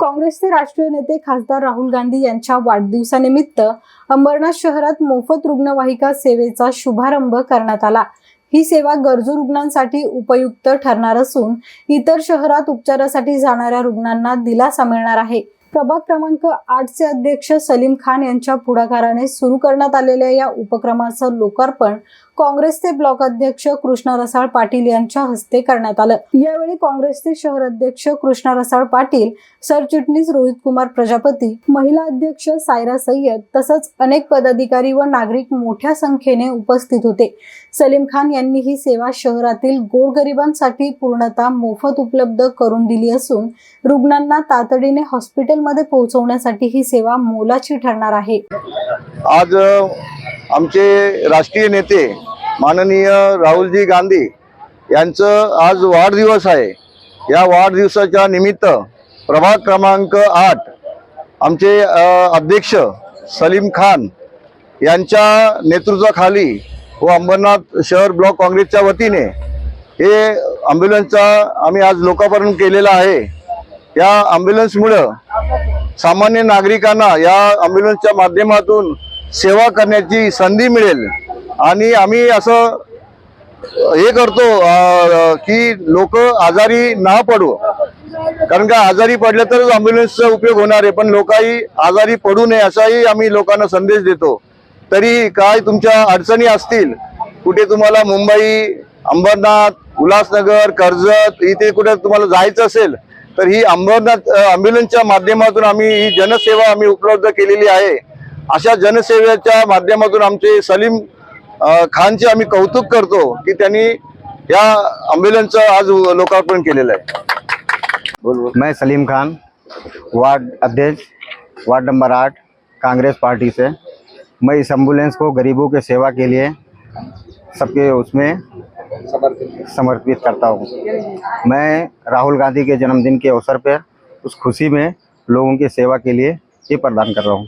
काँग्रेसचे राष्ट्रीय नेते खासदार राहुल गांधी यांच्या वाढदिवसानिमित्त अंबरनाथ शहरात मोफत रुग्णवाहिका सेवेचा शुभारंभ करण्यात आला. ही सेवा गरजू रुग्णांसाठी उपयुक्त ठरणार असून इतर शहरात उपचारासाठी जाणाऱ्या रुग्णांना दिलासा मिळणार आहे. प्रभाग क्रमांक आठचे अध्यक्ष सलीम खान यांच्या पुढाकाराने सुरू करण्यात आलेल्या या उपक्रमाचं लोकार्पण काँग्रेसचे ब्लॉक अध्यक्ष कृष्ण रसाळ पाटील यांच्या हस्ते करण्यात आलं. यावेळी काँग्रेसचे शहर अध्यक्ष कृष्ण रसाळ पाटील सरचिटणीस रोहित कुमार प्रजापती महिला अध्यक्ष सायरा सय्यद तसंच अनेक पदाधिकारी व नागरिक मोठ्या संख्येने उपस्थित होते. सलीम खान यांनी ही सेवा शहरातील गोरगरिबांसाठी पूर्णतः मोफत उपलब्ध करून दिली असून रुग्णांना तातडीने हॉस्पिटल मध्ये पोहोचवण्यासाठी ही सेवा मोलाची ठरणार आहे. आज आमचे राष्ट्रीय नेते माननीय राहुलजी गांधी यांचं आज वाढदिवस आहे. या वाढदिवसाच्या निमित्त प्रभाग क्रमांक आठ आमचे अध्यक्ष सलीम खान यांच्या नेतृत्वाखाली व अंबरनाथ शहर ब्लॉक काँग्रेसच्या वतीने हे ॲम्ब्युलन्सचा आम्ही आज लोकार्पण केलेला आहे. या ॲम्ब्युलन्समुळं सामान्य नागरिकांना या ॲम्ब्युलन्सच्या माध्यमातून सेवा करण्याची संधी मिळेल. आणि आम्ही असं हे करतो की लोक आजारी ना पडू. कारण का आजारी पडले तरच ॲम्ब्युलन्सचा उपयोग होणार आहे पण लोकही आजारी पडू नये असाही आम्ही लोकांना संदेश देतो. तरी काय तुमच्या अडचणी असतील कुठे तुम्हाला मुंबई अंबरनाथ उल्हासनगर कर्जत इथे कुठे तुम्हाला जायचं असेल तर ही अंबरनाथ अ, ॲम्ब्युलन्सच्या माध्यमातून आम्ही ही जनसेवा आम्ही उपलब्ध केलेली आहे. अशा जनसेवेच्या माध्यमातून आमचे सलीम खानचे आम्ही कौतुक करतो की त्यांनी या ॲम्ब्युलन्सचं आज लोकार्पण केलेलं आहे. बोल बोल. मैं सलीम खान वार्ड अध्यक्ष वार्ड नंबर आठ कांग्रेस पार्टी से। मैं इस एम्बुलेंस को गरीबों के सेवा के लिए सबके उसमें समर्पित करता हूँ। मैं राहुल गांधी के जन्मदिन के अवसर पर उस खुशी में लोगों की सेवा के लिए ये प्रदान कर रहा हूँ।